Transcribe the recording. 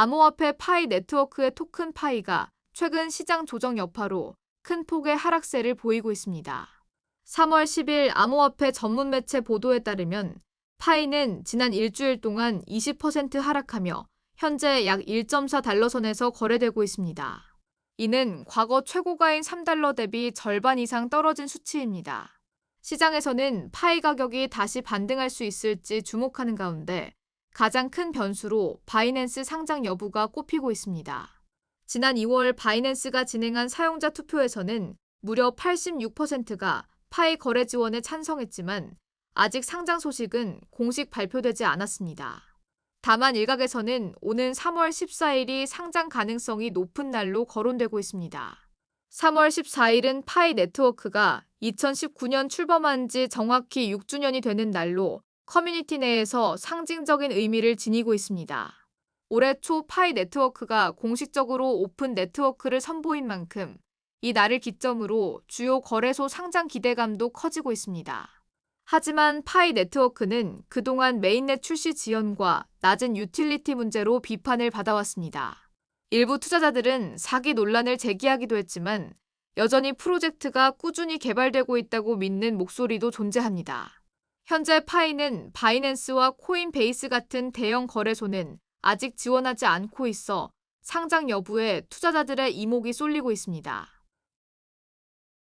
암호화폐 파이 네트워크의 토큰 파이가 최근 시장 조정 여파로 큰 폭의 하락세를 보이고 있습니다. 3월 10일 암호화폐 전문 매체 보도에 따르면 파이는 지난 일주일 동안 20% 하락하며 현재 약 1.4달러 선에서 거래되고 있습니다. 이는 과거 최고가인 3달러 대비 절반 이상 떨어진 수치입니다. 시장에서는 파이 가격이 다시 반등할 수 있을지 주목하는 가운데 가장 큰 변수로 바이낸스 상장 여부가 꼽히고 있습니다. 지난 2월 바이낸스가 진행한 사용자 투표에서는 무려 86%가 파이 거래 지원에 찬성했지만 아직 상장 소식은 공식 발표되지 않았습니다. 다만 일각에서는 오는 3월 14일이 상장 가능성이 높은 날로 거론되고 있습니다. 3월 14일은 파이 네트워크가 2019년 출범한 지 정확히 6주년이 되는 날로 커뮤니티 내에서 상징적인 의미를 지니고 있습니다. 올해 초 파이 네트워크가 공식적으로 오픈 네트워크를 선보인 만큼 이 날을 기점으로 주요 거래소 상장 기대감도 커지고 있습니다. 하지만 파이 네트워크는 그동안 메인넷 출시 지연과 낮은 유틸리티 문제로 비판을 받아왔습니다. 일부 투자자들은 사기 논란을 제기하기도 했지만 여전히 프로젝트가 꾸준히 개발되고 있다고 믿는 목소리도 존재합니다. 현재 파이는 바이낸스와 코인베이스 같은 대형 거래소는 아직 지원하지 않고 있어 상장 여부에 투자자들의 이목이 쏠리고 있습니다.